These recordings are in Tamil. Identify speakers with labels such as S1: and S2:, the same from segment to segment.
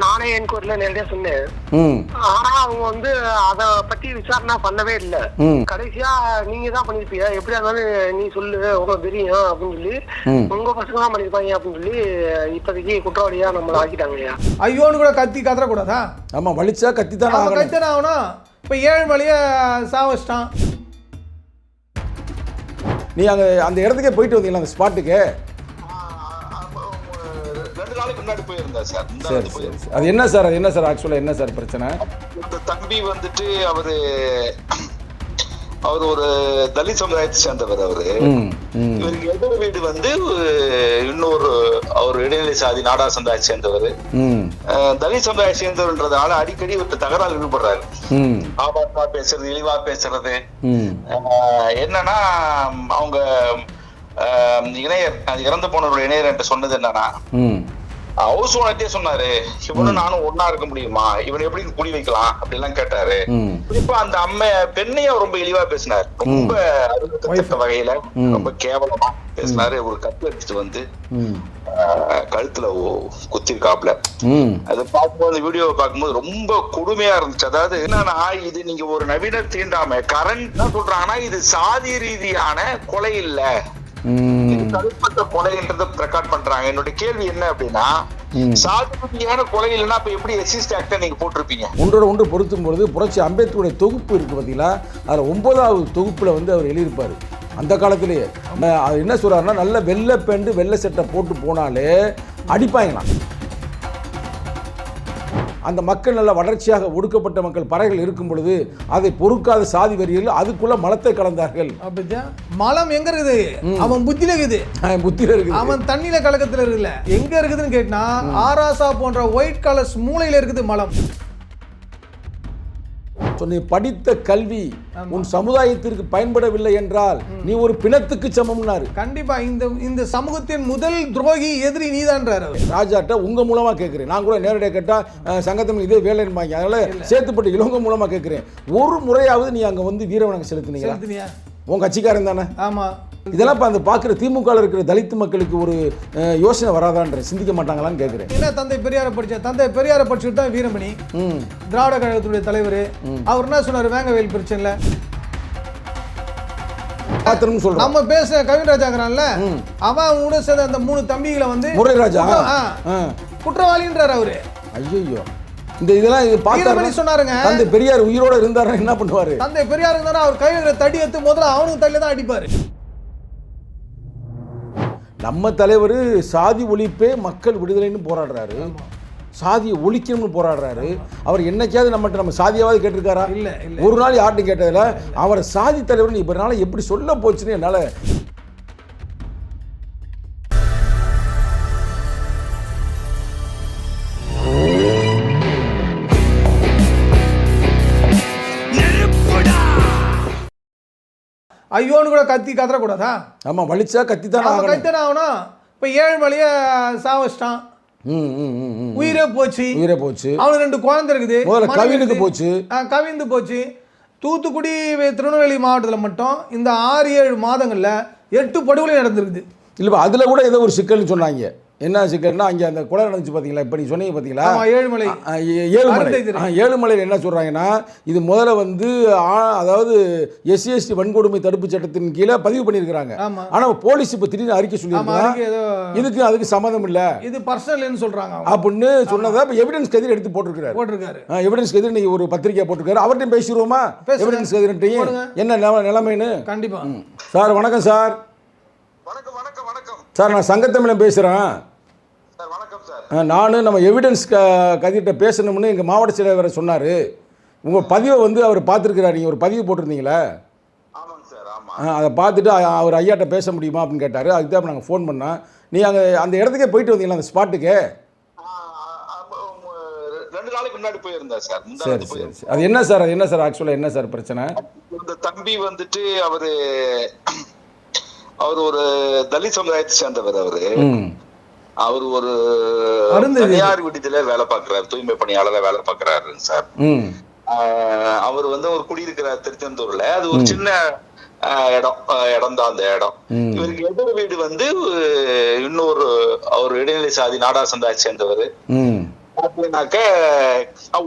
S1: நானே என்கொயரில நேரடியா சொன்னேன்.
S2: ம்.
S1: ஆனா அவங்க வந்து அத பத்தி விசாரணை பண்ணவே இல்ல. கடைசியா நீங்க தான் பண்ணிருப்பீங்க. எப்படியா இருந்தாலும் நீ சொல்லு உங்களுக்கு தெரியும் அப்படின்னு சொல்லி. உங்க பசங்க தான் பண்ணிருப்பாங்க அப்படின்னு சொல்லி இப்போதைக்கு குற்றவாளியா நம்மள ஆக்கிட்டாங்க ஐயா
S3: ஐயோன்னு கூட கத்தி கதறக்கூடாதா?
S2: ஆமாம் வலிச்சா கத்தி தான்
S3: அவன்
S2: ஆகணும்.
S3: கத்தின ஆகணும். இப்போ ஏழு வழிய சாவச்சிட்டான்.
S2: நீ அங்கே அந்த இடத்துக்கே போயிட்டு வந்தீங்களா அந்த ஸ்பாட்டுக்கு
S4: முன்னாடி போயிருந்தேன் சார்.
S2: சரி சரி. அது என்ன சார் அது என்ன சார் ஆக்சுவலாக என்ன சார் பிரச்சனை?
S4: இந்த தம்பி வந்துட்டு அவரு அவர் ஒரு தலித் சமுதாயத்தை சேர்ந்தவர் அவரு. இவருக்கு எதிர் வீடு வந்து இன்னொரு அவர் இடைநிலை சாதி நாடார் சமுதாயத்தை சேர்ந்தவர். தலித் சமுதாயம் சேர்ந்தவர்ன்றதால அடிக்கடி இவர்கிட்ட தகராறு ஈடுபடுறாரு ஆபாசமா பேசுறது இழிவா பேசுறது. என்னன்னா அவங்க இணையர் இறந்து போனவருடைய இணையர் என்கிட்ட சொன்னது என்னன்னா ஹவுஸ் ஓனர்ட்டே சொன்னாரு இவனும் நானும் ஒன்னா இருக்க முடியுமா? இவனை எப்படி குடி வைக்கலாம்? அப்படி எல்லாம் கேட்டாரு குறிப்பா அந்த அம்மை பெண்ணையும் ரொம்ப இழிவா பேசினார். ரொம்ப அருவருக்கத்தக்க வகையில. ரொம்ப கேவலமா பேசினாரு. ஒரு கத்து எடுத்துட்டு வந்து கழுத்துல குத்திருக்காப்ல அது பார்க்கும்போது வீடியோவை பார்க்கும்போது ரொம்ப கொடுமையா இருந்துச்சு. அதாவது என்னன்னா இது நீங்க ஒரு நவீன தீண்டாமை. கரண்ட் சொல்றாங்கன்னா இது சாதி ரீதியான கொலை இல்ல. தனிப்பட்ட கொலைன்றத ரெக்கார்ட் பண்றாங்க. என்னுடைய கேள்வி என்ன அப்படின்னா
S2: ம்.
S4: சாதி ரீதியான கொலை இல்லைன்னா அப்ப எப்படி எஸ்சிஸ்ட் ஆக்ட நீங்க போட்டிருப்பீங்க?
S2: ஒன்றோட ஒன்று பொருத்தும் பொழுது புரட்சி அம்பேத்கருடைய தொகுப்பு இருக்குது பார்த்தீங்களா? அதில் ஒன்பதாவது தொகுப்பில் வந்து அவர் எழுதியிருப்பார். அந்த காலத்திலேயே. என்ன சொல்றாருன்னா நல்ல வெள்ளை பேண்டு வெள்ளை சட்டை போட்டு போனாலே அடிப்பாங்களாம். அந்த மக்கள் நல்ல வளர்ச்சியாக ஒடுக்கப்பட்ட மக்கள் பறைகள் இருக்கும் பொழுது அதை பொறுக்காத சாதி வரிகள் அதுக்குள்ள மலத்தை கலந்தார்கள்.
S3: மலம் எங்க இருக்குது? அவன் புத்தியில இருக்குது.
S2: புத்தியில இருக்குது.
S3: அவன் தண்ணியில கலக்கத்துல இருக்குல்ல எங்க இருக்குதுன்னு கேட்டா ஆராசா போன்ற ஒயிட் கலர்ஸ் மூளையில இருக்குது மலம்.
S2: சொன்ன படித்த கல்வி உன் சமுதாயத்திற்கு பயன்படவில்லை என்றால் நீ ஒரு பிணத்துக்கு சமம்னாரு.
S3: கண்டிப்பா இந்த இந்த சமூகத்தின் முதல் துரோகி எதிரி நீதான்றாரு
S2: ராஜாட்ட உங்க மூலமா கேட்கிறேன் நான் கூட நேரடியாக கேட்டா அஹ், சங்கத்தமிழ் இதே வேலைன்பாங்க அதனால சேத்துப்பட்டு இளவங்க மூலமா கேட்கிறேன் ஒரு முறையாவது நீ அங்க வந்து வீரவணங்க செலுத்தினீங்களா?
S3: செலுத்தினியா?
S2: உன் கட்சிக்காரன் தானே?
S3: ஆமா.
S2: இதெல்லாம் இப்போ அந்த பார்க்குற திமுக இருக்கிற தலித்து மக்களுக்கு ஒரு யோசனை வராதான்ற சிந்திக்க மாட்டாங்களான்னு கேட்குறேன்
S3: என்ன தந்தை பெரியாரை படிச்ச தந்தை பெரியாரை படிச்சுட்டு தான் வீரமணி.
S2: ம்.
S3: திராவிட கழகத்துடைய தலைவர். அவர் என்ன சொன்னாரு? பிரச்சனைல
S2: பாத்திரம்னு சொல்கிறோம்
S3: நம்ம பேச கவிராஜாங்கிறான்ல அவன் கூட சேர்ந்த அந்த மூணு தம்பிகளை வந்து
S2: முறைராஜா
S3: குற்றவாளின்றார் அவரு.
S2: ஐயோ இந்த இதெல்லாம் இது பார்த்தா
S3: சொன்னாருங்க.
S2: தந்தை பெரியார் உயிரோட இருந்தாருன்னா என்ன பண்ணுவாரு?
S3: தந்தை பெரியார் இருந்தா அவர் கையில் தடி எடுத்து முதல்ல அவனுக்கு தள்ளி தான் அடிப்பாரு.
S2: நம்ம தலைவர் சாதி ஒழிப்பே மக்கள் விடுதலைன்னு போராடுறாரு. சாதியை ஒழிக்கணும்னு போராடுறாரு. அவர் என்னைக்காவது நம்மகிட்ட நம்ம சாதியாவது கேட்டிருக்காரா?
S3: இல்ல
S2: ஒரு நாள் யார்ட்டும் கேட்டதில்ல? அவர் சாதி தலைவர் இப்போ நாள் எப்படி சொல்ல போச்சுன்னு என்னால்
S3: ஐயோன்னு கூட கத்தி கதறக்கூடாதா?
S2: ஆமாம் வலிச்சா கத்தி தான்
S3: அவன்
S2: ஆகணும்.
S3: கத்தின ஆகணும். இப்போ ஏழு வழிய சாவச்சிட்டான். உயிரே போச்சு.
S2: உயிரே போச்சு.
S3: அவனுக்கு ரெண்டு குழந்தை இருக்குது. இருக்குது.
S2: போச்சு.
S3: ஆ, கவிந்து போச்சு. தூத்துக்குடி திருநெல்வேலி மாவட்டத்தில் மட்டும் இந்த ஆறு ஏழு மாதங்கள்ல எட்டு படுகொலை நடந்திருக்குது.
S2: இல்லைப்பா அதில் கூட ஏதோ ஒரு சிக்கல்னு சொன்னாங்க. என்ன சிக்கல்னா அங்கே அந்த கொலை நடந்துச்சு பார்த்தீங்களா இப்போ நீ சொன்னீங்க பார்த்தீங்களா
S3: ஆமா ஏழுமலை.
S2: ஏழுமலை. ஏழுமலையில் என்ன சொல்கிறாங்கன்னா இது முதல்ல வந்து அதாவது எஸ்சி எஸ்டி வன்கொடுமை தடுப்பு சட்டத்தின் கீழே பதிவு பண்ணியிருக்கிறாங்க. ஆனால் போலீஸ் இப்போ திடீர்னு அறிக்கை சொல்லியிருக்காங்க இதுக்கு அதுக்கு சம்மந்தம் இல்லை.
S3: இது பர்சனல்னு சொல்றாங்க அவங்க.
S2: அப்படின்னு சொன்னதை இப்போ எவிடன்ஸ் கதிர் எடுத்து போட்டிருக்கிறாரு.
S3: போட்டிருக்காரு.
S2: எவிடன்ஸ் கதிர் நீ ஒரு பத்திரிக்கை போட்டிருக்காரு. அவர்கிட்டையும் பேசிடுவோமா. எவிடன்ஸ் கதிர்கிட்டையும்
S3: போடுங்க.
S2: என்ன நில- நிலைமைன்னு?
S3: கண்டிப்பா.
S2: சார் வணக்கம் சார்.
S4: வணக்கம் வணக்கம் வணக்கம்.
S2: சார் நான் சங்கத்தமிழன் பேசுகிறேன் நான் நம்ம எவிடன்ஸ் க கதிர்கிட்ட பேசணும்னு எங்கள் மாவட்ட செயலாளர் சொன்னார். உங்கள் பதிவை வந்து அவர் பார்த்துருக்கிறார். நீங்கள் ஒரு பதிவு போட்டிருந்தீங்களே? அதை பார்த்துட்டு அவர் ஐயாட்ட பேச முடியுமா அப்படின்னு கேட்டார். அதுக்கு தான் நாங்கள் ஃபோன் பண்ணோம். நீ அங்கே அந்த இடத்துக்கே போயிட்டு வந்தீங்களா அந்த ஸ்பாட்டுக்கு
S4: சார்.
S2: சரி அது என்ன சார் அது என்ன சார் ஆக்சுவலாக என்ன சார் பிரச்சனை?
S4: இந்த தம்பி வந்துட்டு அவரு அவர் ஒரு தலித் சமுதாயத்தை சேர்ந்தவர் அவரு. அவர் ஒரு. தனியார் விடுதியில வேலை பார்க்கறாரு தூய்மை பணியாளரா வேலை பார்க்கறாரு சார். அவர் வந்து ஒரு குடியிருக்கிறார் திருச்செந்தூர்ல. அது ஒரு சின்ன இடம் இடம் தான் அந்த இடம். இவருக்கு எதிர் வீடு வந்து இன்னொரு அவர் இடைநிலை சாதி நாடா சந்தாயை சேர்ந்தவர் அப்படின்னாக்க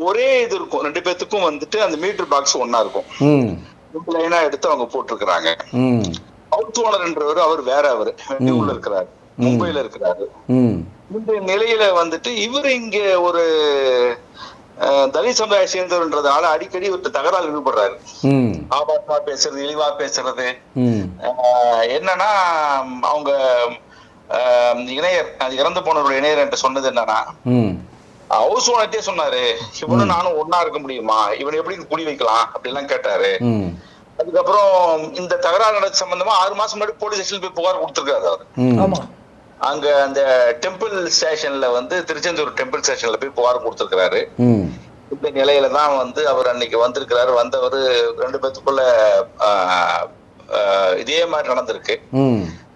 S4: ஒரே இது இருக்கும். ரெண்டு பேத்துக்கும் வந்துட்டு அந்த மீட்டர் பாக்ஸ் ஒண்ணா இருக்கும். லைனா எடுத்து அவங்க போட்டிருக்கிறாங்க. ஹவுஸ் ஓனர்ன்றவர் அவர் வேற அவரு. வெளியூர்ல இருக்கிறாரு. மும்பைல இருக்கிறாரு. இந்த நிலையில வந்துட்டு இவர் இங்க ஒரு தலித் சமுதாய சேர்ந்தவர்ன்றதால அடிக்கடி ஒரு தகராறு ஈடுபடுறாரு.
S2: ம்.
S4: ஆபாசமா பேசுறது இழிவா பேசுறது. என்னன்னா அவங்க இணையர் அது இறந்து போனவருடைய இணையர் என்று சொன்னது என்னன்னா
S2: ம்.
S4: ஹவுஸ் ஓனர்ட்டே சொன்னாரு இவனும் நானும் ஒன்னா இருக்க முடியுமா? இவனை எப்படி குடி வைக்கலாம்? அப்படி எல்லாம் கேட்டாரு.
S2: ம்.
S4: அதுக்கப்புறம் இந்த தகராறு நடந்த சம்பந்தமா ஆறு மாசம் முன்னாடி போலீஸ் ஸ்டேஷன் போய் புகார் கொடுத்திருக்காரு அவர். அங்க அந்த டெம்பிள் ஸ்டேஷன்ல வந்து திருச்செந்தூர் டெம்பிள் ஸ்டேஷன்ல போய் புகார் கொடுத்திருக்காரு
S2: ம்.
S4: இந்த நிலையில தான் வந்து அவர் அன்னைக்கு வந்திருக்கிறாரு. வந்தவர் ரெண்டு பேத்துக்குள்ள இதே மாதிரி நடந்திருக்கு.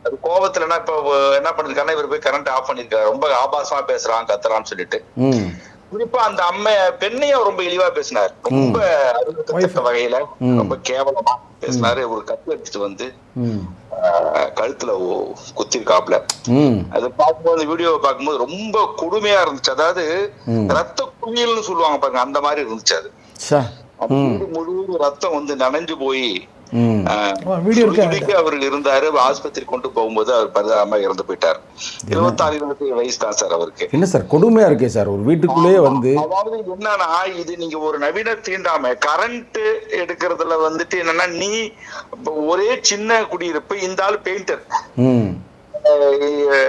S4: அது கோபத்துல என்ன இப்ப என்ன பண்ணிருக்காருன்னா இவர் போய் கரண்ட் ஆஃப் பண்ணிருக்காரு. ரொம்ப ஆபாசமா பேசுறான் கத்துறான்னு சொல்லிட்டு. குறிப்பா அந்த அம்மை பெண்ணையும் ரொம்ப இழிவா பேசினார். ரொம்ப அருவருக்கத்தக்க வகையில ரொம்ப கேவலமா பேசினாரு. ஒரு கத்து எடுத்துட்டு வந்து கழுத்துல குத்திருக்காப்ல அது பார்க்கும்போது வீடியோவை பார்க்கும்போது ரொம்ப கொடுமையா இருந்துச்சு. அதாவது ரத்த குவியல்னு சொல்லுவாங்க பாருங்க அந்த மாதிரி இருந்துச்சு அது. முழுவதும் ரத்தம் வந்து நனைஞ்சு போய்
S2: ம்.
S3: ஆமா, வீடியோ இருக்கு?
S4: அவர் இருந்தாரு. ஆஸ்பத்திரி கொண்டு போகும்போது அவர் பரிதாபமா இறந்து போயிட்டார். இருபத்தாறு இருபத்தி வயசு தான் சார் அவருக்கு.
S2: என்ன சார் கொடுமையா இருக்கே சார் ஒரு வீட்டுக்குள்ளேயே வந்து
S4: அதாவது என்னன்னா இது நீங்க ஒரு நவீன தீண்டாமை. கரண்ட் எடுக்கிறதுல வந்துட்டு என்னன்னா நீ ஒரே சின்ன குடியிருப்பு இந்த ஆள் பெயிண்டர்
S2: ம்.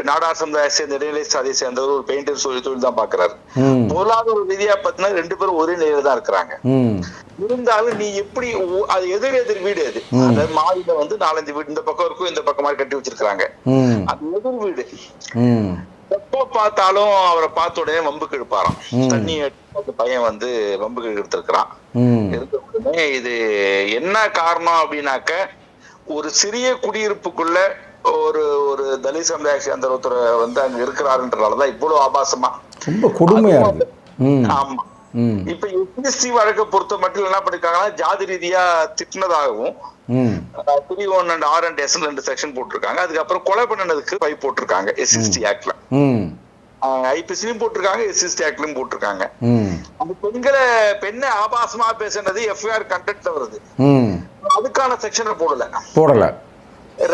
S4: நாடார் சமுதாய சேர்ந்த இடைநிலை சாதியை சேர்ந்தவர் ஒரு பெயிண்டர் தொழில் தான் பாக்குறாரு பொருளாதார ரீதியா பாத்தீங்கன்னா ரெண்டு பேரும் ஒரே நிலையில தான் இருக்கிறாங்க. இருந்தாலும் நீ எப்படி அது எதிர் எதிர் வீடு அது. அதாவது மாடியில வந்து நாலஞ்சு வீடு இந்த பக்கம் இருக்கும் இந்த பக்கம் கட்டி வச்சிருக்காங்க அது எதிர் வீடு. எப்போ பார்த்தாலும் அவரை பார்த்த உடனே வம்புக்கு இழுப்பாராம் தண்ணி அந்த பையன் வந்து வம்புக்கு எடுத்திருக்கிறான்
S2: ம்.
S4: இருந்த உடனே இது என்ன காரணம் அப்படின்னாக்க ஒரு சிறிய குடியிருப்புக்குள்ள ஒரு ஒரு தலித் சமுதாய சேர்ந்த ஒருத்தர் வந்து அங்க இருக்கிறாருன்றனாலதான் இவ்வளவு ஆபாசமா.
S2: ரொம்ப கொடுமையா
S4: ஆமா. இப்ப எஸ்எஸ்சி வழக்கை பொறுத்த மட்டும் என்ன பண்ணிருக்காங்கன்னா ஜாதி ரீதியா திட்டினதாகவும் three one and R and S ரெண்டு செக்ஷன் போட்டிருக்காங்க. அதுக்கப்புறம் கொலை பண்ணினதுக்கு ஃபைவ் போட்டிருக்காங்க எஸ்எஸ்டி ஆக்ட்ல ஐபிசிலையும் போட்டிருக்காங்க எஸ்எஸ்டி ஆக்ட்லயும் போட்டிருக்காங்க. அந்த பெண்களை பெண்ணை ஆபாசமா பேசுனது எஃப்ஐஆர் கண்டென்ட்ல வருது அதுக்கான செக்ஷனை போடல.
S2: போடலை.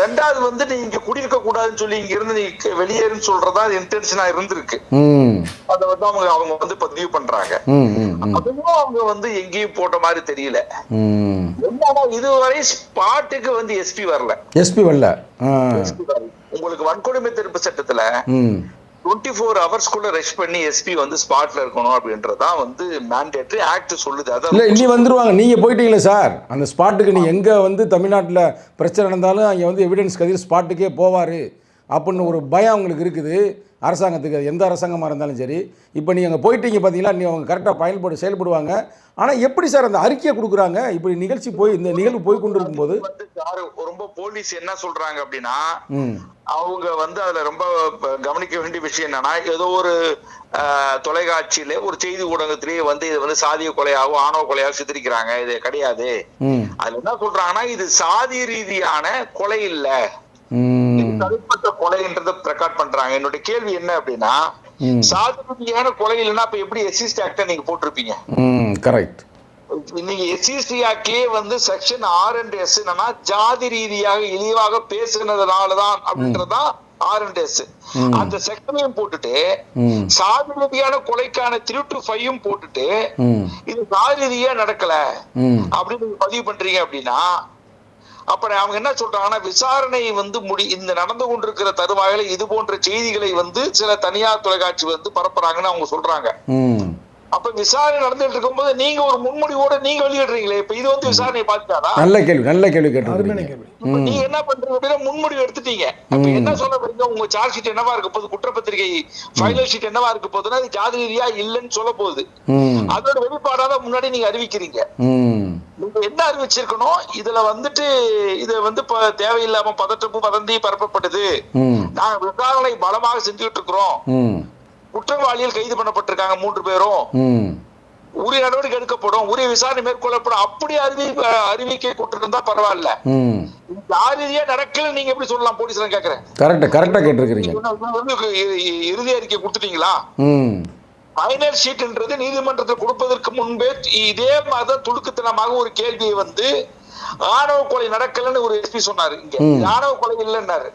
S4: ரெண்டாவது வந்து நீ இங்க குடியிருக்க கூடாதுன்னு சொல்லி இங்க இருந்து நீ வெளியேறுன்னு சொல்றதா இன்டென்ஷனா இருந்திருக்கு. அதை வந்து அவங்க அவங்க வந்து பதிவு பண்றாங்க. அதுவும் அவங்க வந்து எங்கேயும் போட்ட மாதிரி தெரியல. இதுவரை ஸ்பாட்டுக்கு வந்து எஸ்பி வரல.
S2: எஸ்பி வரல.
S4: உங்களுக்கு வன்கொடுமை தடுப்பு சட்டத்துல டுவெண்ட்டி ஃபோர் ஹவர்ஸ்க்குள்ள ரெஸ்ட் பண்ணி எஸ்பி வந்து ஸ்பாட்ல இருக்கணும் அப்படின்றதான் வந்து மேண்டேட்டரி ஆக்ட் சொல்லுது.
S2: இல்லை
S4: அதான்
S2: இன்னி வந்துருவாங்க. நீங்கள் போயிட்டீங்களே சார். அந்த ஸ்பாட்டுக்கு நீ எங்கே வந்து தமிழ்நாட்டில் பிரச்சனை நடந்தாலும் அங்கே வந்து எவிடன்ஸ் கதிர் ஸ்பாட்டுக்கே போவார். அப்படின்னு ஒரு பயம் அவங்களுக்கு இருக்குது. அரசாங்கத்துக்கு எந்த அரசாங்கமாக இருந்தாலும் சரி இப்போ நீங்கள் போயிட்டீங்க பார்த்தீங்களா நீ அவங்க கரெக்டாக பயன்படு செயல்படுவாங்க. ஆனால் எப்படி சார் அந்த அறிக்கையை கொடுக்குறாங்க? இப்படி நிகழ்ச்சி போய் இந்த நிகழ்வு போய் கொண்டு இருக்கும்போது
S4: ரொம்ப போலீஸ் என்ன சொல்றாங்க அப்படின்னா அவங்க வந்து அதுல ரொம்ப கவனிக்க வேண்டிய விஷயம் என்னன்னா ஏதோ ஒரு தொலைக்காட்சியில ஒரு செய்தி ஊடகத்திலேயே வந்து இது வந்து சாதிய கொலையாகவும் ஆணவ கொலையாகவும் சித்தரிக்கிறாங்க. இது கிடையாது. அதுல என்ன சொல்றாங்கன்னா இது சாதி ரீதியான கொலை இல்ல. தனிப்பட்ட கொலைன்றத பிரகாட் பண்றாங்க. என்னுடைய கேள்வி என்ன அப்படின்னா
S2: ம்.
S4: சாதி ரீதியான கொலை இல்லைன்னா அப்ப எப்படி எஸ்சிஸ்டி ஆக்ட நீங்க போட்டிருப்பீங்க?
S2: கரெக்ட்
S4: நீங்க எஸ்சிஸ்டி ஆக்ட்லயே வந்து செக்ஷன் ஆர் அண்ட் எஸ் என்னன்னா ஜாதி ரீதியாக இழிவாக பேசுனதுனாலதான் அப்படின்றதுதான் ஆர் அண்ட் எஸ் அந்த செக்ஷனையும் போட்டுட்டு சாதி ரீதியான கொலைக்கான த்ரீ டு ஃபைவும் போட்டுட்டு இது சாதி ரீதியா நடக்கல அப்படின்னு பதிவு பண்றீங்க அப்படின்னா அப்புறம் அவங்க என்ன சொல்றாங்கன்னா விசாரணை வந்து முடி இந்த நடந்து கொண்டிருக்கிற தருவாயில இது போன்ற செய்திகளை வந்து சில தனியார் தொலைக்காட்சி வந்து பரப்புறாங்கன்னு அவங்க சொல்றாங்க. அப்ப விசாரணை நடந்துட்டு இருக்கும்போது நீங்க ஒரு முன்முடிவோட நீங்க வெளியிடுறீங்களே? இப்ப இது வந்து விசாரணை பாத்துட்டாரா
S2: நல்ல கேள்வி நல்ல கேள்வி
S4: இப்ப நீங்க என்ன பண்றீங்க அப்படின்னா முன்முடிவு எடுத்துட்டீங்க. அப்ப என்ன சொல்ல போறீங்க? உங்க சார்ஜ் ஷீட் என்னவா இருக்க போகுது? குற்றப்பத்திரிகை ஃபைனல் ஷீட் என்னவா இருக்க போகுதுன்னா அது ஜாதி ரீதியா இல்லைன்னு சொல்ல போகுது. அதோட வெளிப்பாடாதான் முன்னாடி நீங்க அறிவிக்கிறீங்க. நீங்க என்ன அறிவிச்சிருக்கணும்? இதுல வந்துட்டு இது வந்து தேவையில்லாம பதற்றமும் வதந்தி பரப்பப்படுது
S2: ம்.
S4: நாங்க விசாரணை பலமாக செஞ்சுட்டு இருக்கிறோம். குற்றவாளிகள் கைது பண்ணப்பட்டிருக்காங்க மூன்று பேரும். உரிய நடவடிக்கை எடுக்கப்படும். உரிய விசாரணை மேற்கொள்ளப்படும். அப்படி அறிவி அறிவிக்கை கொண்டிருந்தா பரவாயில்ல. ஜாதியா நடக்கல நீங்க எப்படி சொல்லலாம்? போலீஸ்ல கேக்குறேன். வந்து இ- இ- இறுதி அறிக்கை கொடுத்துட்டீங்களா? ஃபைனல் ஷீட்ன்றது நீதிமன்றத்தில் கொடுப்பதற்கு முன்பே இதே மாதிரி துடுக்குத்தனமாக ஒரு கேள்வியை வந்து ஆணவ கொலை நடக்கலன்னு ஒரு எஸ்பி சொன்னாரு இங்க. ஆணவ கொலை இல்லைன்னாரு.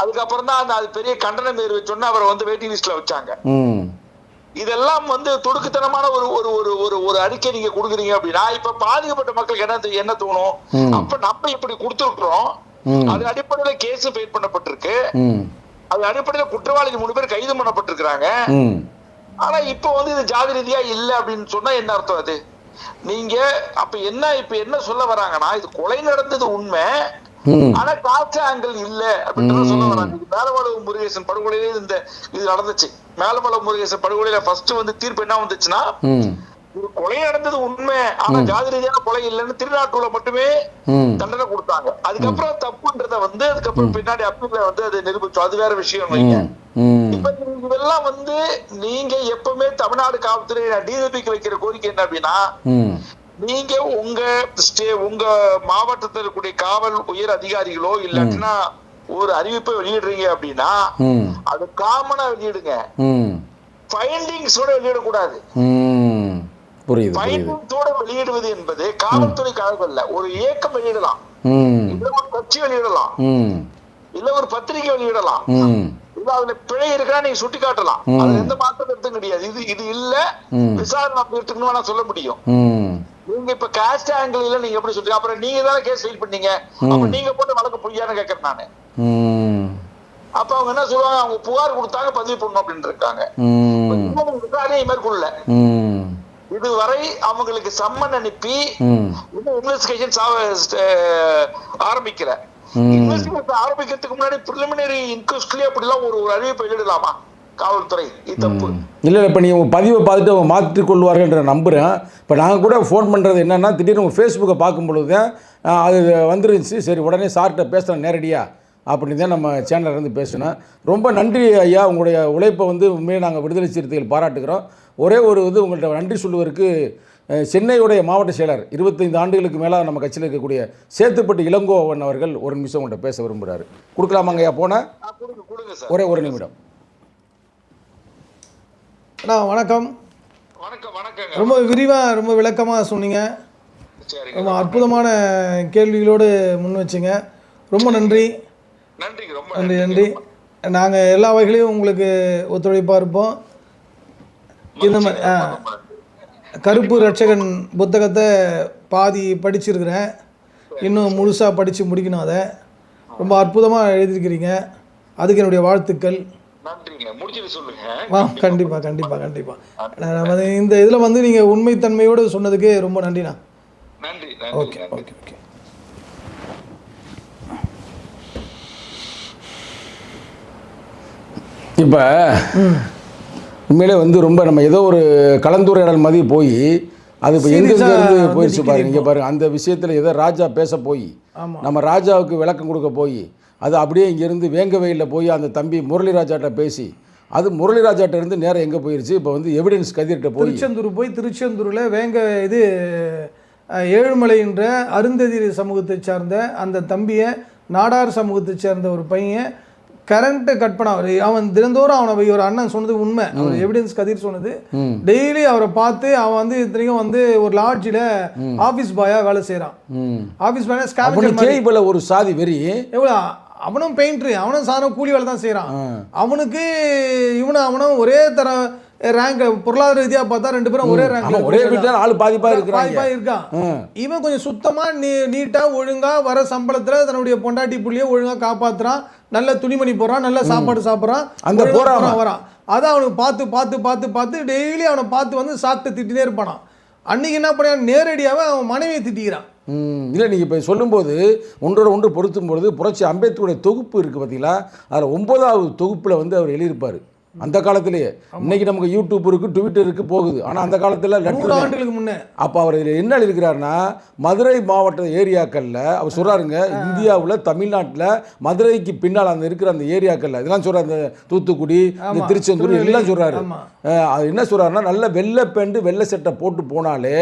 S4: அதுக்கப்புறம் தான் அந்த அது பெரிய கண்டனம் ஏறி வச்சோன்னா அவரை வந்து வெயிட்டிங் லிஸ்ட்ல வச்சாங்க. இதெல்லாம் வந்து துடுக்குத்தனமான ஒரு ஒரு ஒரு ஒரு ஒரு அறிக்கை நீங்க கொடுக்குறீங்க அப்படின்னா இப்ப பாதிக்கப்பட்ட மக்களுக்கு என்ன என்ன தோணும்? அப்ப நம்ம இப்படி கொடுத்துருக்குறோம். அது அடிப்படையில கேஸ் ஃபைட் பண்ணப்பட்டிருக்கு. அது அடிப்படையில குற்றவாளிகள் மூணு பேர் கைது பண்ணப்பட்டிருக்கிறாங்க. ஆனா இப்ப வந்து இது ஜாதி ரீதியா இல்ல அப்படின்னு சொன்னா என்ன அர்த்தம் அது? நீங்க அப்ப என்ன இப்ப என்ன சொல்ல வராங்கன்னா இது கொலை நடந்தது உண்மை. ஆனா காற்று ஆங்கிள் இல்ல அப்படின்னு சொல்ல வராங்க. முருகேசன் படுகொலையிலே இந்த இது நடந்துச்சு. மேலமளவு முருகேசன் படுகொலையில ஃபர்ஸ்ட் வந்து தீர்ப்பு என்ன வந்துச்சுன்னா இது கொலை நடந்தது உண்மை ஆனா ஜாதி ரீதியான கொலை இல்லைன்னு திருநாட்டுல மட்டுமே தண்டனை கொடுத்தாங்க. அதுக்கப்புறம் தப்புன்றத வந்து அதுக்கப்புறம் பின்னாடி அப்பீல்ல வந்து அது நிரூபிச்சோம். அது வேற விஷயம் வைங்க. இப்ப இதெல்லாம் வந்து நீங்க எப்பவுமே தமிழ்நாடு காவல்துறை டிஜிபிக்கு வைக்கிற கோரிக்கை என்ன அப்படின்னா நீங்க உங்க ஸ்டே உங்க மாவட்டத்தில் இருக்கக்கூடிய காவல் உயர் அதிகாரிகளோ இல்லாட்டினா ஒரு அறிவிப்பை வெளியிடுறீங்க அப்படின்னா அது காமனா வெளியிடுங்க. ஃபைண்டிங்ஸோட வெளியிடக்கூடாது.
S2: புரியுது
S4: ஃபைண்டிங்ஸோட வெளியிடுவது என்பது காவல்துறைக்காக இல்ல ஒரு இயக்கம் வெளியிடலாம். இல்ல ஒரு கட்சி வெளியிடலாம். இல்ல ஒரு பத்திரிகை வெளியிடலாம். இல்ல அதுல பிழை இருக்கா நீங்க சுட்டி காட்டலாம் அது எந்த மாற்றம் கருத்தும் கிடையாது இது இது இல்ல. விசாரணை அப்படி எடுத்துக்கணும் வேணா சொல்ல முடியும். நீங்க இப்ப காஸ்ட் ஆங்கிள் நீங்க எப்படி சொல்றீங்க? அப்புறம் நீங்க தானே கேஸ் ஃபைல் பண்ணீங்க. அப்ப நீங்க போட்டு வழக்கு பொய்யான்னு கேக்குறேன் நானு. அப்ப அவங்க என்ன சொல்லுவாங்க? அவங்க புகார் கொடுத்தாங்க பதிவு பண்ணணும் அப்படின்னு இருக்காங்க. விசாரணையை மேற்கொள்ள இதுவரை அவங்களுக்கு சம்மன் அனுப்பி இன்னும் இன்வெஸ்டிகேஷன் ஆரம்பிக்கல. இன்வெஸ்டிகேஷன் ஆரம்பிக்கிறதுக்கு முன்னாடி பிரிலிமினரி இன்கொஸ்ட்லயே அப்படிலாம் ஒரு அறிவிப்பை வெளியிடலாமா? காவல்துறை இது தப்பு.
S2: இல்லை இப்போ நீங்கள் உங்கள் பதிவை பார்த்துட்டு அவங்க மாற்றிக் கொள்வார்கள்ன்ற நம்புகிறேன் இப்போ நாங்கள் கூட ஃபோன் பண்ணுறது என்னென்னா திடீர்னு உங்கள் ஃபேஸ்புக்கை பார்க்கும் பொழுது அது வந்துருந்துச்சு. சரி உடனே சார்கிட்ட பேசுகிறேன் நேரடியாக அப்படின்னு தான் நம்ம சேனல்ல இருந்து பேசினோம் ரொம்ப நன்றி ஐயா உங்களுடைய உழைப்பை வந்து உண்மையிலே நாங்கள் விடுதலை சிறுத்தைகள் பாராட்டுகிறோம். ஒரே ஒரு இது உங்கள்கிட்ட நன்றி சொல்லுவதற்கு அஹ், சென்னையுடைய மாவட்ட செயலர் இருபத்தைந்து ஆண்டுகளுக்கு மேலாக நம்ம கட்சியில் இருக்கக்கூடிய சேத்துப்பட்டு இளங்கோவன் அவர்கள் ஒரு நிமிஷம் உங்கள்கிட்ட பேச விரும்புகிறாரு கொடுக்கலாமாங்க ஐயா போன? ஒரே ஒரு நிமிடம்.
S3: அண்ணா வணக்கம். ரொம்ப விரிவாக ரொம்ப விளக்கமாக சொன்னீங்க. ரொம்ப அற்புதமான கேள்விகளோடு முன் வச்சிங்க. ரொம்ப நன்றி.
S4: நன்றிங்க ரொம்ப
S3: நன்றி நன்றி. நாங்கள் எல்லா வகையிலையும் உங்களுக்கு ஒத்துழைப்பாக இருப்போம். இந்த மாதிரி ஆ கருப்பு ரட்சகன் புத்தகத்தை பாதி படிச்சிருக்கிறேன். இன்னும் முழுசாக படித்து முடிக்கணும் அதை. ரொம்ப அற்புதமாக எழுதியிருக்கிறீங்க. அதுக்கு என்னுடைய வாழ்த்துக்கள். ஆ கண்டிப்பாக கண்டிப்பாக கண்டிப்பாக நம்ம இந்த இதில் வந்து நீங்கள் உண்மைத்தன்மையோடு சொன்னதுக்கு ரொம்ப நன்றிண்ணா.
S4: நன்றி
S3: ஓகே
S4: நன்றி.
S3: Okay okay.
S2: இப்போ உண்மையிலே வந்து ரொம்ப நம்ம ஏதோ ஒரு கலந்துரையாடல் மாதிரி போய் அது இப்போ
S3: வந்து
S2: போயிடுச்சு பாருங்க இங்கே பாருங்க. அந்த விஷயத்தில் ஏதோ ராஜா பேச போய் நம்ம ராஜாவுக்கு விளக்கம் கொடுக்க போய் அது அப்படியே இங்கேருந்து வேங்கவையில் போய் அந்த தம்பி முரளிராஜாட்ட பேசி அது முரளிராஜாட்ட இருந்து நேரம் எங்கே போயிருச்சு? இப்போ வந்து எவிடன்ஸ் கதிர்கிட்ட போய்.
S3: திருச்செந்தூர் போய் திருச்செந்தூரில் வேங்க இது ஏழுமலைன்ற அருந்ததி சமூகத்தை சார்ந்த அந்த தம்பியை நாடார் சமூகத்தை சேர்ந்த ஒரு பையன் கரண்ட்டை கட் பண்ண அவர் அவன் தினந்தோறும் அவனை ஒரு அண்ணன் சொன்னது உண்மை. அவர் எவிடன்ஸ் கதிர் சொன்னது? டெய்லி அவரை பார்த்து அவன் வந்து இத்தனைக்கும் வந்து ஒரு லாட்ஜில் ஆஃபீஸ் பாயாக வேலை செய்கிறான் ஆஃபீஸ்
S2: அப்படின்னு
S3: ஸ்கேவஞ்சர்
S2: கேள்விப்பட ஒரு சாதி வெறி.
S3: எவ்வளோ? அவனும் பெயிண்டரு அவனும் சாரம் கூலி வேலை தான் செய்கிறான் அவனுக்கு இவனும் அவனும் ஒரே தர ரேங்க் பொருளாதார ரீதியாக பார்த்தா ரெண்டு பேரும் ஒரே ரேங்க்
S2: ஒரே வீட்டில் ஆள் பாதி பாதி இருக்கிறாங்க.
S3: பாய் இருக்கான். இவன் கொஞ்சம் சுத்தமா நீ நீட்டா ஒழுங்கா வர சம்பளத்துல தன்னுடைய பொண்டாட்டி புள்ளிய ஒழுங்கா காப்பாத்துறான். நல்ல துணிமணி போடுறான் நல்ல சாப்பாடு சாப்பிட்றான்
S2: அந்த போறாம.
S3: வரான். அதை அவனுக்கு பார்த்து பார்த்து பார்த்து பார்த்து டெய்லி அவனை பார்த்து வந்து சாப்பிட்டு திட்டினே இருப்பானான் அன்னைக்கு என்ன பண்ணான்? நேரடியாவே அவன் மனைவியை திட்டிக்கிறான்.
S2: இல்லை நீங்கள் இப்போ சொல்லும்போது ஒன்றோட ஒன்று பொருத்தும் பொழுது புரட்சி அம்பேத்கருடைய தொகுப்பு இருக்குது பார்த்தீங்களா? அதில் ஒன்பதாவது தொகுப்பில் வந்து அவர் எழுதியிருப்பார். அந்த காலத்திலேயே. இன்னைக்கு நமக்கு யூடியூப் இருக்குது ட்விட்டர் இருக்குது போகுது. ஆனால் அந்த காலத்தில்
S3: ஆண்டுகளுக்கு முன்னே.
S2: அப்போ அவர் இதில் என்ன எழுதியிருக்கிறாருன்னா மதுரை மாவட்ட ஏரியாக்களில் அவர் சொல்கிறாருங்க இந்தியாவில் தமிழ்நாட்டில் மதுரைக்கு பின்னால் அந்த இருக்கிற அந்த ஏரியாக்களில் இதெல்லாம் சொல்கிறார் அந்த தூத்துக்குடி இந்த. திருச்செந்தூர் எல்லாம் சொல்கிறாரு. அது என்ன சொல்கிறாருன்னா நல்ல வெள்ளை பேண்ட் வெள்ளை சட்டை போட்டு போனாலே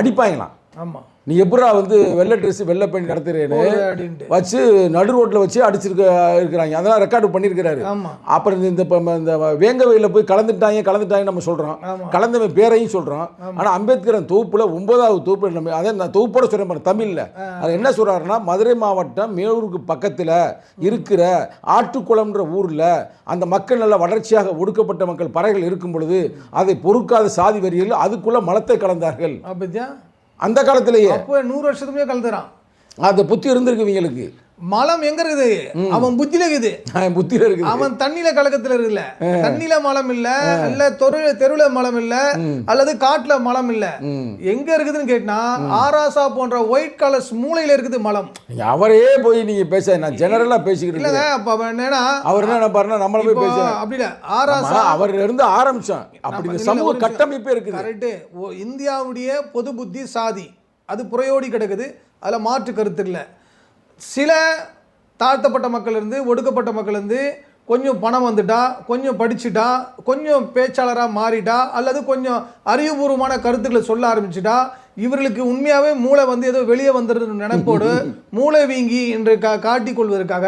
S2: அடிப்பாங்களாம்.
S3: ஆமா.
S2: நீ எப்படா வந்து வெள்ளை ட்ரெஸ் வெள்ளை பெண் நடத்துறேன்னு வச்சு நடு ரோட்ல வச்சு அடிச்சிருக்க இருக்கிறாங்க. அதெல்லாம் ரெக்கார்டு பண்ணியிருக்கிறாரு. அப்புறம் இந்த- இந்த இந்த வேங்கவையில் போய் கலந்துட்டாங்க கலந்துட்டாங்க நம்ம சொல்றோம்.
S3: ஆமா.
S2: கலந்தவன் பேரையும் சொல்றோம். ஆனா அம்பேத்கர் அந்த தொகுப்புல ஒன்பதாவது தொகுப்புல நம்ம அதை நான் தொகுப்போட பாருங்க, தமிழ்ல. அது என்ன சொல்றாருன்னா மதுரை மாவட்டம் மேலூருக்கு பக்கத்துல இருக்கிற ஆட்டுக்குளம்ன்ற ஊர்ல அந்த மக்கள் நல்ல வளர்ச்சியாக ஒடுக்கப்பட்ட மக்கள் பறைகள் இருக்கும் பொழுது அதை பொறுக்காத சாதி வரிகள் அதுக்குள்ள மலத்தை கலந்தார்கள்.
S3: அப்படியா?
S2: அந்த காலத்திலேயே.
S3: அப்போ நூறு வருஷத்துமே கலந்துறான்.
S2: அந்த புத்தி இருந்திருக்கு இவங்களுக்கு.
S3: மலம் எங்க இருக்குது? அவன் புத்தியில இருக்குது.
S2: புத்தியில இருக்குது.
S3: அவன் தண்ணியில கலக்கத்துல இருக்குல்ல. தண்ணியில மலம் இல்ல இல்ல தெரு தெருவுல மலம் இல்ல அல்லது காட்டுல மலம் இல்ல. எங்க இருக்குதுன்னு கேட்டா ஆராசா போன்ற ஒயிட் கலர்ஸ் மூளையில இருக்குது மலம்.
S2: அவரே போய் நீங்க பேச நான் ஜெனரலா பேசிக்கிட்டு இருக்கேன்.
S3: அப்ப அவன் என்னன்னா
S2: அவர் என்ன நினைப்பாருன்னா நம்மள போய் பேசுறேன்
S3: அப்படி இல்ல ஆராசா
S2: அவர் இருந்து ஆரம்பிச்சோம். அப்படி
S3: இல்ல,
S2: சமூக. கட்டமைப்பே இருக்குது.
S3: கரெக்டு இந்தியாவுடைய பொது புத்தி சாதி. அது புறையோடி கிடக்குது. அதில் மாற்று கருத்து இல்லை. சில தாழ்த்தப்பட்ட மக்கள் இருந்து ஒடுக்கப்பட்ட மக்கள்லேருந்து கொஞ்சம் பணம் வந்துட்டா கொஞ்சம் படிச்சுட்டா கொஞ்சம் பேச்சாளராக மாறிட்டா அல்லது கொஞ்சம் அறிவுபூர்வமான கருத்துக்களை சொல்ல ஆரம்பிச்சுட்டா இவர்களுக்கு உண்மையாகவே மூளை வந்து ஏதோ வெளியே வந்துடுறது நினைப்போடு மூளை வீங்கி என்று கா காட்டிக் கொள்வதற்காக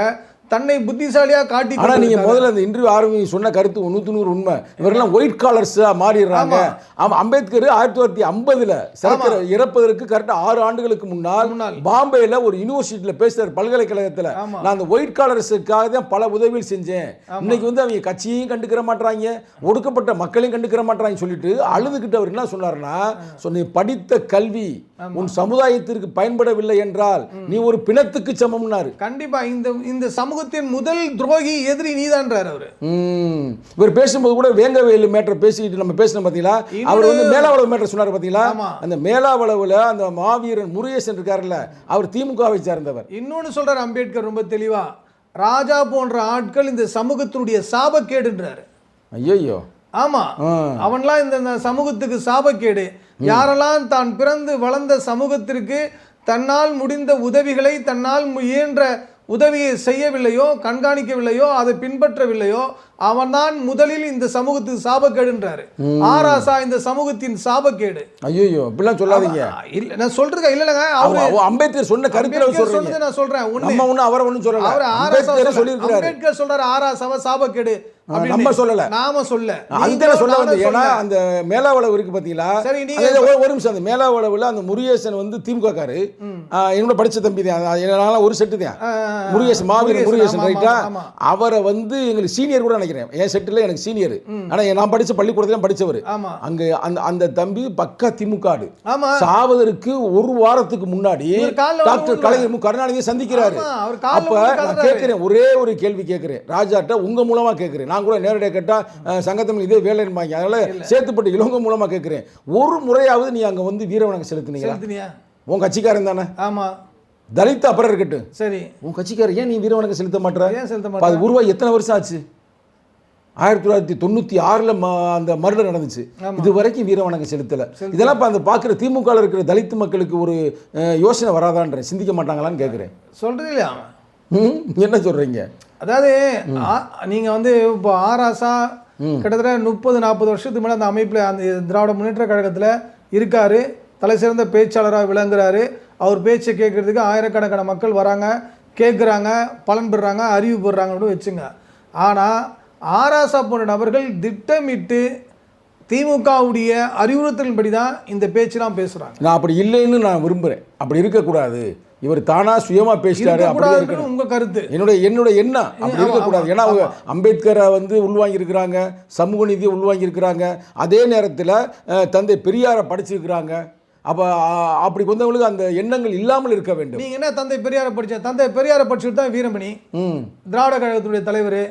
S3: தன்னை புத்திசாலியாக காட்டி
S2: ஆனா நீங்க முதல்ல இந்த இன்டர்வியூ ஆரம்பி சொன்ன கருத்து நூத்தி நூறு உண்மை. இவரெல்லாம் ஒயிட் காலர்ஸா மாறிடுறாங்க. ஆமா. அம்பேத்கர் ஆயிரத்தி தொள்ளாயிரத்தி ஐம்பதுல சரக்கு இறப்பதற்கு கரெக்டா ஆறு ஆண்டுகளுக்கு முன்னால்
S3: முன்னால்.
S2: பாம்பேல ஒரு யூனிவர்சிட்டியில பேசுறாரு பல்கலைக்கழகத்துல. நான் அந்த ஒயிட் காலர்ஸுக்காக தான் பல உதவிகள் செஞ்சேன். இன்னைக்கு வந்து அவங்க கட்சியையும் கண்டுக்கிற மாட்றாங்க ஒடுக்கப்பட்ட மக்களையும் கண்டுக்கிற மாட்றாங்க சொல்லிட்டு அழுதுகிட்டு அவர் என்ன சொன்னாருன்னா சொன்ன படித்த கல்வி உன் சமுதாயத்திற்கு பயன்படவில்லை என்றால் நீ ஒரு பிணத்துக்கு சமம்னாரு.
S3: கண்டிப்பா இந்த இந்த சமூகத்தின் முதல் துரோகி எதிரி நீதான்றார் அவரு.
S2: இவர் பேசும்போது கூட வேங்கவேலு மேட்டர் பேசிக்கிட்டு நம்ம பேசினோம் பார்த்தீங்களா அவர் வந்து மேலாவளவு மேட்டர் சொன்னார் பார்த்தீங்களா
S3: ஆமா.
S2: அந்த மேலாவளவுல அந்த மாவீரன் முருகேசன் இருக்காருல்ல அவர் திமுகவை சார்ந்தவர்.
S3: இன்னொன்னு சொல்றாரு அம்பேத்கர் ரொம்ப தெளிவா ராஜா போன்ற ஆட்கள் இந்த சமூகத்தினுடைய சாபக்கேடுன்றாரு.
S2: ஐயோ
S3: ஆமா. அவன்லாம் இந்த சமூகத்துக்கு சாபக்கேடு. யாரெல்லாம் தான் பிறந்து வளர்ந்த சமூகத்திற்கு தன்னால் முடிந்த உதவிகளை தன்னால் இயன்ற உதவியை செய்யவில்லையோ கண்காணிக்கவில்லையோ அதை பின்பற்றவில்லையோ அவன்தான் முதலில் இந்த சமூகத்துக்கு சாபக்கேடுன்றாரு. ஆராசா இந்த சமூகத்தின் சாபக்கேடு.
S2: ஐயோ இப்படிலாம் சொல்லாதீங்க.
S3: இல்ல நான் சொல்றேன் இல்லைங்க
S2: அவ-
S3: அவரு
S2: அவ அம்பேத்கர் சொன்ன சொல்றீங்க.
S3: சொன்னதை நான் சொல்றேன் ஒண்ணு.
S2: ஒண்ணும் அவரை ஒண்ணும் சொல்லல.
S3: அவர்
S2: அம்பேத்கர் சொல்லியிருக்கிறாரு.
S3: அம்பேத்கர் சொல்றாரு ஆராசாவ சாபக்கேடு.
S2: நம்ம சொல்லல.
S3: நாம சொல்ல.
S2: அதுதான் சொல்ல வந்தேன் ஏன்னா. அந்த மேலாவளவு இருக்கு பாத்தீங்களா? ஒரு- நிமிஷம் அந்த மேலாவளவுல அந்த முருகேசன் வந்து திமுக காரு என்னோட படிச்ச தம்பி தான். ஒரு செட்டு தான். முருகேசன் மாவீரன் முருகேசன் ரைட்டா. அவரை வந்து எங்களுக்கு சீனியர் கூட நினைக்கிறேன். என் செட்டில் எனக்கு சீனியர் ஆனா நான் படிச்ச பள்ளிக்கூடத்துல படிச்சவர். அங்க அந்த அந்த தம்பி பக்கா திமுக சாவதற்கு ஒரு வாரத்துக்கு முன்னாடி
S3: வந்து
S2: டாக்டர். கலைஞர் மு. கருணாநிதியை சந்திக்கிறாரு. அப்ப நான். கேட்கிறேன் ஒரே ஒரு கேள்வி கேட்கிறேன் ராஜாட்ட உங்க மூலமா கேட்கிறேன் நான் கூட நேரடியாக கேட்டா அஹ், சங்கத்தமிழ் இதே வேலைன்பாங்க அதனால சேத்துப்பட்டு இளவங்க மூலமா கேட்கிறேன் ஒரு முறையாவது நீ அங்க வந்து வீரவணக்கம் செலுத்துனீங்களா?
S3: செலுத்தினியா?
S2: உன் கட்சிக்காரன் தானே?
S3: ஆமா.
S2: தலித் அப்புறம் இருக்கட்டும்.
S3: சரி.
S2: உன் கட்சிக்காரர் ஏன் நீ வீரவணக்கம் செலுத்த மாட்டேற
S3: ஏன் செலுத்த
S2: அப்ப அது
S3: மாட்டேன்
S2: உருவாகி எத்தனை வருஷம் ஆச்சு? ஆயிரத்தி தொள்ளாயிரத்தி தொண்ணூத்தி ஆறுல ம- அந்த மர்டர் நடந்துச்சு. இது வரைக்கும் வீரவணக்கம் செலுத்தல. இதெல்லாம் இப்ப அந்த பாக்குற திமுக இருக்கிற தலித் மக்களுக்கு ஒரு யோசனை வராதான்ற சிந்திக்க மாட்டாங்களான்னு கேட்கிறேன் ம், என்ன சொல்றீங்க?
S3: அதாவது ஆ- நீங்க வந்து இப்போ ஆராசா கிட்டத்தட்ட முப்பது நாற்பது வருஷத்துக்கு மேலே அந்த அமைப்பில் அந்த திராவிட முன்னேற்ற கழகத்தில் இருக்காரு. தலை சிறந்த பேச்சாளராக விளங்குறாரு. அவர் பேச்சை கேட்கறதுக்கு ஆயிரக்கணக்கான மக்கள் வராங்க கேட்குறாங்க பலன் பெறுறாங்க அறிவு பெறுறாங்கன்னு வச்சுங்க. ஆனால் ஆராசா போன்ற நபர்கள் திட்டமிட்டு திமுகவுடைய அறிவுறுத்தலின்படி தான் இந்த பேச்செல்லாம் பேசுகிறாங்க
S2: நான் அப்படி இல்லைன்னு நான் விரும்புறேன். அப்படி இருக்கக்கூடாது. இவர் தானா சுயமா பேசிட்டாரு
S3: இருக்கக்கூடாதுன்னு உங்கள் கருத்து.
S2: என்னுடைய என்னுடைய எண்ணம் அப்படி இருக்கக்கூடாது. ஏன்னா அவங்க அம்பேத்கரை வந்து உள்வாங்கி இருக்கிறாங்க சமூக நீதியை உள்வாங்கி இருக்கிறாங்க அதே நேரத்தில் தந்தை பெரியாரை படிச்சிருக்கிறாங்க. அப்போ அப்படி வந்தவங்களுக்கு அந்த எண்ணங்கள் இல்லாமல் இருக்க வேண்டும்.
S3: நீங்க என்ன தந்தை பெரியாரை படிச்ச தந்தை பெரியாரை படிச்சுட்டு தான் வீரமணி திராவிட கழகத்துடைய தலைவர்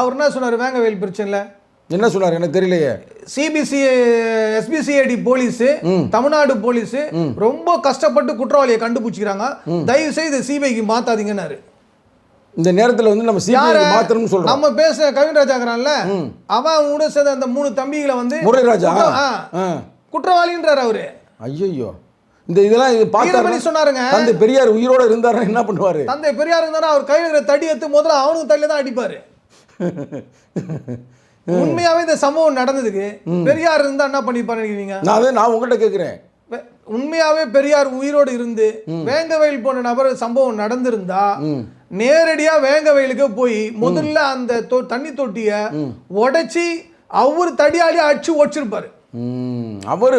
S3: அவர் என்ன சொன்னார்? வேங்கவேல் பிரச்சனைல
S2: என்ன சொன்னார்? எனக்கு தெரியலையே.
S3: CBC SPCID police Tamil Nadu police ரொம்ப கஷ்டப்பட்டு குற்றவாளியை கண்டுபிடிச்சிக்கிறாங்க. தயவு செய்து சிபிஐக்கு மாத்தாதீங்கன்னாரு.
S2: இந்த நேரத்தில் வந்து நம்ம சிபிஐ மாத்தணும்னு சொல்றோம்.
S3: நம்ம பேச கவின்ராஜாங்கிறான்ல அவன் அவன் கூட சேர்ந்த அந்த மூணு தம்பிகளை வந்து ஆ குற்றவாளின்றார் அவரு.
S2: ஐயோ இந்த இதெல்லாம் இது பார்த்தா
S3: சொன்னாருங்க.
S2: தந்தை பெரியார் உயிரோட இருந்தாருன்னா என்ன பண்ணுவாரு?
S3: தந்தை பெரியார் இருந்தா அவர் கையில் தடி எடுத்து முதல்ல அவனுக்கு தலையில தான் அடிப்பாரு. உண்மையாவே இந்த சம்பவம் நடந்ததுக்கு பெரியார் இருந்தா என்ன பண்ணிப்பாரு நினைக்கிறீங்க
S2: நான் அதை நான் உங்கள்கிட்ட கேட்குறேன்
S3: உண்மையாவே பெரியார் உயிரோடு இருந்து வேங்கவயல் போன்ற நபர் சம்பவம் நடந்திருந்தா நேரடியா வேங்கவயலுக்கு போய் முதல்ல அந்த தண்ணி தொட்டிய உடைச்சி அவர் தடியாளி அடிச்சு ஒடிச்சிருப்பாரு.
S2: அவரு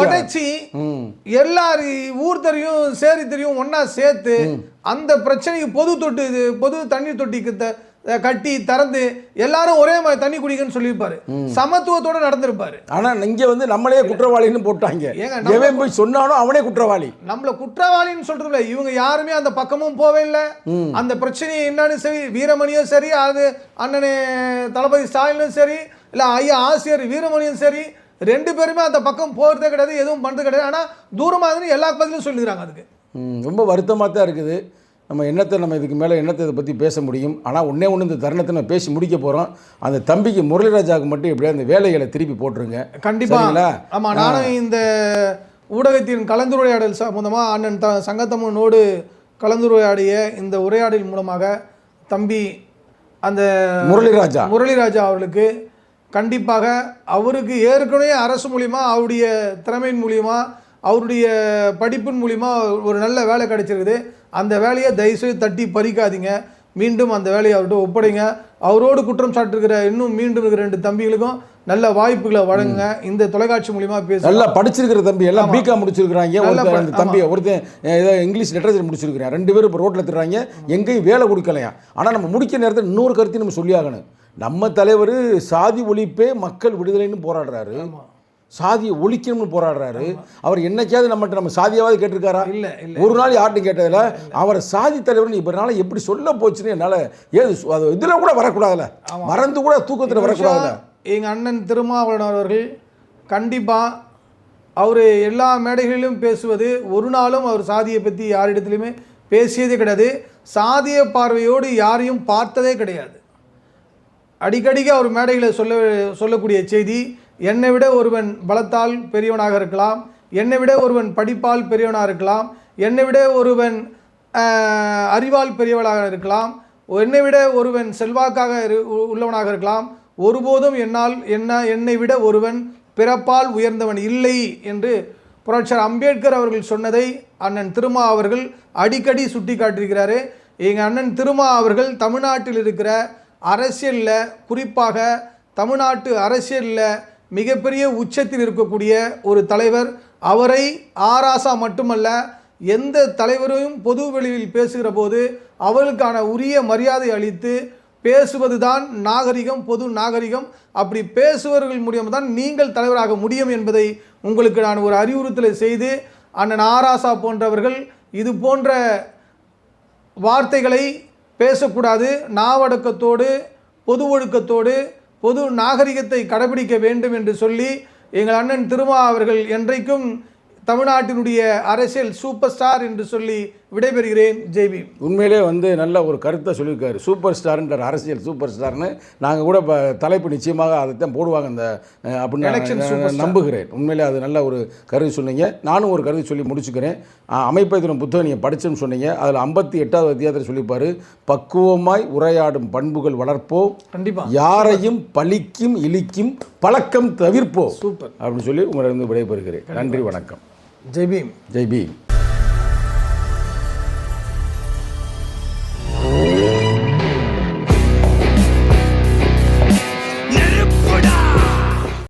S3: உடைச்சி
S2: ம்.
S3: எல்லாரும் ஊர் தெரியும் சேரி தெரியும் ஒண்ணா சேர்த்து அந்த பிரச்சனைக்கு பொது தொட்டு பொது தண்ணீர் தொட்டிக்கு கட்டி திறந்து எல்லாரும் ஒரே மாதிரி தண்ணி குடிக்கன்னு சொல்லியிருப்பாரு. சமத்துவத்தோட நடந்திருப்பாரு.
S2: ஆனா இங்க வந்து நம்மளே குற்றவாளின்னு போட்டாங்க. எவன் போய் சொன்னாலும் அவனே குற்றவாளி.
S3: நம்மள குற்றவாளின்னு சொல்றது இல்ல இவங்க யாருமே அந்த பக்கமும் போவே இல்லை. அந்த பிரச்சனையை என்னன்னு சரி வீரமணியும் சரி அது அண்ணனே தளபதி ஸ்டாலினும் சரி இல்ல ஐயா ஆசிரியர் வீரமணியும் சரி ரெண்டு பேருமே அந்த பக்கம் போகிறதே கிடையாது எதுவும் பண்ணுறது கிடையாது. ஆனா தூரமா இருந்து எல்லா பதிலும் சொல்லிக்கிறாங்க அதுக்கு.
S2: ரொம்ப வருத்தமாக தான் இருக்குது. நம்ம என்னத்தை நம்ம இதுக்கு மேலே என்னத்தை இதை பற்றி பேச முடியும்? ஆனால் ஒன்றே ஒன்று இந்த தருணத்தை நம்ம பேசி முடிக்க போகிறோம் அந்த தம்பிக்கு முரளிராஜாவுக்கு மட்டும் எப்படியா அந்த வேலைகளை திருப்பி போட்டுருங்க.
S3: கண்டிப்பா.
S2: சரிங்களா?
S3: ஆமா நானும் இந்த ஊடகத்தின் கலந்துரையாடல் சம்பந்தமா அண்ணன் த சங்கத்தம்மனோடு கலந்துரையாடிய இந்த உரையாடல் மூலமாக தம்பி அந்த
S2: முரளிராஜா
S3: முரளிராஜா அவர்களுக்கு கண்டிப்பாக அவருக்கு ஏற்கனவே அரசு மூலியமா அவருடைய திறமையின் மூலியமா அவருடைய படிப்பின் மூலியமா ஒரு நல்ல வேலை கிடைச்சிருக்குது. அந்த வேலையை தயவுசெய்து தட்டி பறிக்காதீங்க. மீண்டும் அந்த வேலையை அவர்கிட்ட ஒப்படைங்க. அவரோடு குற்றம் சாட்டிருக்கிற இன்னும் மீண்டும் இருக்கிற ரெண்டு தம்பிகளுக்கும் நல்ல வாய்ப்புகளை வழங்குங்க. இந்த தொலைக்காட்சி மூலியமா பேச
S2: நல்லா படிச்சிருக்கிற தம்பி எல்லாம் பிகாம் முடிச்சிருக்கிறாங்க. ஒருத்தர் தம்பி ஒருத்தன் ஏதோ இங்கிலீஷ் லிட்டரேச்சர் முடிச்சிருக்கிறான். ரெண்டு பேரும் இப்போ ரோட்டில் திட்டுறாங்க. எங்கேயும் வேலை கொடுக்கலையா? ஆனால் நம்ம முடிக்க நேரத்தில் இன்னொரு கருத்தையும் நம்ம சொல்லியாகணும். நம்ம தலைவர் சாதி ஒழிப்பே மக்கள் விடுதலைன்னு போராடுறாரு. சாதியை ஒழிக்கணும்னு போராடுறாரு. அவர் என்னைக்காவது நம்மகிட்ட நம்ம சாதியாவது கேட்டிருக்காரா?
S3: இல்ல
S2: ஒரு நாள் யார்ட்டும் கேட்டதில்ல. அவரை சாதி தலைவர் இப்பனால எப்படி சொல்ல போச்சுன்னு என்னால் ஏது அது இதில் கூட வரக்கூடாதுல்ல. மறந்து கூட தூக்கத்தில் வரக்கூடாதுல்ல.
S3: எங்கள் அண்ணன் திருமாவளவன் அவர்கள் கண்டிப்பாக அவர் எல்லா மேடைகளிலும் பேசுவது ஒரு நாளும் அவர் சாதியை பற்றி யாரிடத்துலையுமே பேசியதே கிடையாது. சாதிய பார்வையோடு யாரையும் பார்த்ததே கிடையாது. அடிக்கடிக்கு அவர் மேடையில் சொல்ல சொல்லக்கூடிய செய்தி என்னை விட ஒருவன் பலத்தால் பெரியவனாக இருக்கலாம். என்னை விட ஒருவன் படிப்பால் பெரியவனாக இருக்கலாம். என்னை விட ஒருவன் அறிவால் பெரியவனாக இருக்கலாம். என்னை விட ஒருவன் செல்வாக்காக இரு- உ- உள்ளவனாக இருக்கலாம். ஒருபோதும் என்னால் என்ன என்னை விட ஒருவன் பிறப்பால் உயர்ந்தவன் இல்லை என்று புரட்சர் அம்பேத்கர் அவர்கள் சொன்னதை அண்ணன் திருமா அவர்கள் அடிக்கடி சுட்டி காட்டியிருக்கிறாரு எங்கள் அண்ணன் திருமா அவர்கள் தமிழ்நாட்டில் இருக்கிற அரசியலில் குறிப்பாக தமிழ்நாட்டு அரசியலில் மிகப்பெரிய உச்சத்தில் இருக்கக்கூடிய ஒரு தலைவர். அவரை ஆராசா மட்டுமல்ல எந்த தலைவரையும் பொது வெளியில் பேசுகிற போது அவர்களுக்கான உரிய மரியாதை அளித்து பேசுவதுதான் நாகரிகம் பொது நாகரிகம். அப்படி பேசுபவர்கள் மூலியமாக தான் நீங்கள் தலைவராக முடியும் என்பதை உங்களுக்கு நான் ஒரு அறிவுறுத்தலை செய்து அண்ணன் ஆராசா போன்றவர்கள் இது போன்ற வார்த்தைகளை பேசக்கூடாது. நாவடக்கத்தோடு பொது ஒழுக்கத்தோடு பொது நாகரிகத்தை கடைபிடிக்க வேண்டும் என்று சொல்லி எங்கள் அண்ணன் திருமா அவர்கள் என்றைக்கும் தமிழ்நாட்டினுடைய அரசியல் சூப்பர் ஸ்டார் என்று சொல்லி விடைபெறுகிறேன். ஜெய்பி
S2: உண்மையிலே வந்து நல்ல ஒரு கருத்தை சொல்லியிருக்காரு. சூப்பர் ஸ்டார்ன்ற அரசியல் சூப்பர் ஸ்டார்னு நாங்கள் கூட இப்போ தலைப்பு நிச்சயமாக அதைத்தான் போடுவாங்க அந்த அப்படின்னு. நம்புகிறேன். உண்மையிலே அது நல்ல ஒரு கருத்து சொன்னீங்க. நானும் ஒரு கருத்து சொல்லி முடிச்சுக்கிறேன். அமைப்பை தினம் புத்தகம் நீங்கள் படிச்சேன்னு சொன்னீங்க. அதில் ஐம்பத்தி எட்டாவது அத்தியாயத்தில் சொல்லிப்பார் பக்குவமாய் உரையாடும் பண்புகள் வளர்ப்போம்
S3: கண்டிப்பா.
S2: யாரையும் பழிக்கும் இழிக்கும் பழக்கம் தவிர்ப்போம்
S3: சூப்பர்.
S2: அப்படின்னு சொல்லி உங்களிடம் விடைபெறுகிறேன். நன்றி வணக்கம்.
S3: ஜெய்பீம்
S2: ஜெய் பீம்.